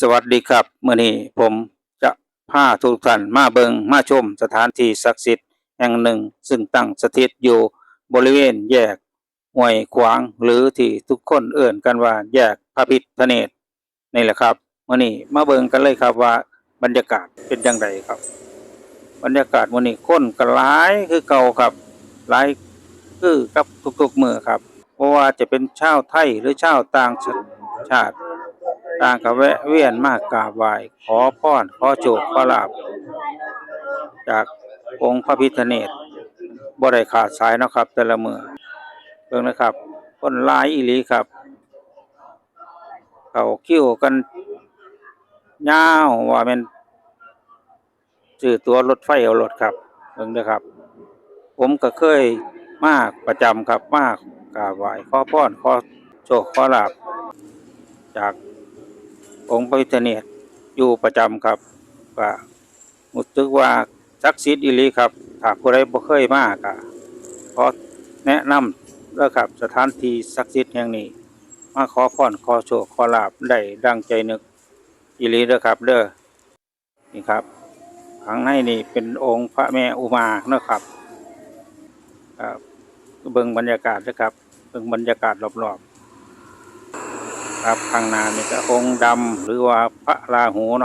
สวัสดีครับเมื่อนี้ผมจะพาทุกท่านมาเบิงมาชมสถานที่ศักดิ์สิทธิ์แห่งหนึ่ง ซึ่งตั้งสถิตอยู่บริเวณแยกห้วยขวางหรือที่ทุกคนเอื่นกันว่าแยกพระพิฆเนศนี่แหละครับเมื่อนี้มาเบิงกันเลยครับว่าบรรยากาศเป็นอย่างไรครับ บรรยากาศวันนี้คนก็หลายคือเก่าครับหลายคือกับทุกๆมือครับเพราะว่าจะเป็นชาวไทยหรือชาวต่างชาติ ต่างก็แวะเวียนมากราบไหว้ขอพรขอโชคขอลาภจากองค์พระพิฆเนศบ่ได้ขาดสายเนาะครับ แต่ละมือเบิ่งนะครับคนลายอีหลีครับ เขาคิ้วกันยาวว่าแม่นซื้อตัวรถไฟเอารถครับเบิ่งเด้อครับ ผมก็เคยมากประจำครับมากกราบไหว้ขอพรขอโชคขอลาภจาก องค์พระพิฆเนศอยู่ประจำครับก็รู้สึกว่าศักดิ์สิทธิ์อีหลีครับถ้าผู้ใดบ่เคยมาก็ขอแนะนำเด้อครับสถานที่ศักดิ์สิทธิ์แห่งนี้ มาขอพรขอโชคขอลาภได้ดังใจนึกอีหลีเด้อครับเด้อนี่ครับข้างในนี่เป็นองค์พระแม่อุมาเนาะครับครับเบิ่งบรรยากาศเด้อครับเบิ่งบรรยากาศรอบๆ ครับ ข้างหน้านี่ก็องค์ดำหรือว่าพระราหูเนาะ